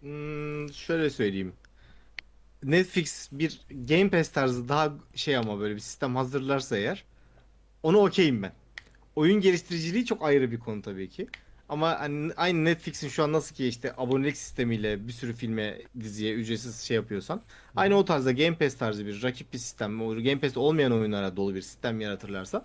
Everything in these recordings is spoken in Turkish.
Hmm, şöyle söyleyeyim. Netflix bir Game Pass tarzı daha şey ama böyle bir sistem hazırlarsa eğer onu okeyim ben. Oyun geliştiriciliği çok ayrı bir konu tabii ki. Ama hani aynı Netflix'in şu an nasıl ki işte abonelik sistemiyle bir sürü filme, diziye ücretsiz şey yapıyorsan aynı o tarzda Game Pass tarzı bir rakip bir sistem, Game Pass'te olmayan oyunlara dolu bir sistem yaratırlarsa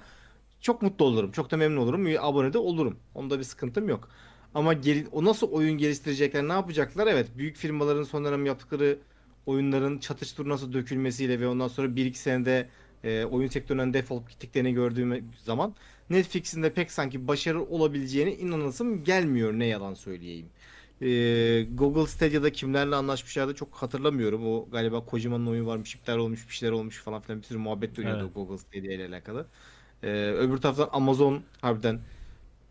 çok mutlu olurum. Çok da memnun olurum. Abone de olurum. Onda bir sıkıntım yok. Ama geri, o nasıl oyun geliştirecekler, ne yapacaklar? Evet, büyük firmaların son dönem yaptıkları oyunların çatış turnası dökülmesiyle ve ondan sonra 1-2 senede e, oyun sektöründen defolup gittiklerini gördüğüm zaman Netflix'in de pek sanki başarı olabileceğine inanasım gelmiyor ne yalan söyleyeyim. E, Google Stadia'da kimlerle anlaşmışlardı çok hatırlamıyorum. O galiba Kojima'nın oyunu varmış, iptal olmuş, bir şeyler olmuş falan filan bir sürü muhabbet dönüyordu Evet. Google Stadia ile alakalı. E, öbür taraftan Amazon harbiden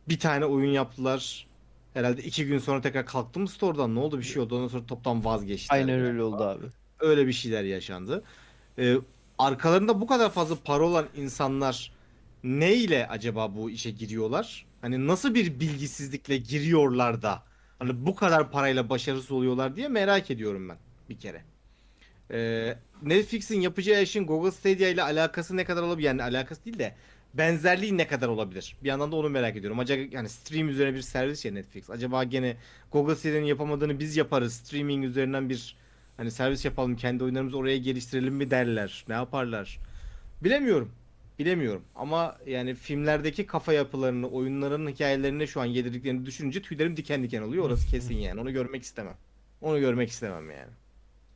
bir tane oyun yaptılar. Herhalde iki gün sonra tekrar kalktı mı store'dan? Ne oldu? Bir şey oldu. Ondan sonra toptan vazgeçtiler. Aynen öyle oldu abi. Öyle bir şeyler yaşandı. Ee, arkalarında bu kadar fazla para olan insanlar ne ile acaba bu işe giriyorlar? Hani nasıl bir bilgisizlikle giriyorlar da hani bu kadar parayla başarısız oluyorlar diye merak ediyorum ben bir kere. Ee, Netflix'in yapacağı işin Google Stadia ile alakası ne kadar olabilir? Yani alakası değil de benzerliği ne kadar olabilir? Bir yandan da onu merak ediyorum. Acaba yani stream üzerine bir servis ya Netflix. Acaba gene Google Stadia'nın yapamadığını biz yaparız. Streaming üzerinden bir hani servis yapalım, kendi oyunlarımızı oraya geliştirelim mi derler? Ne yaparlar? Bilemiyorum. Bilemiyorum. Ama yani filmlerdeki kafa yapılarını, oyunların hikayelerini şu an yedirdiklerini düşününce tüylerim diken diken oluyor. Orası kesin yani. Onu görmek istemem. Onu görmek istemem yani.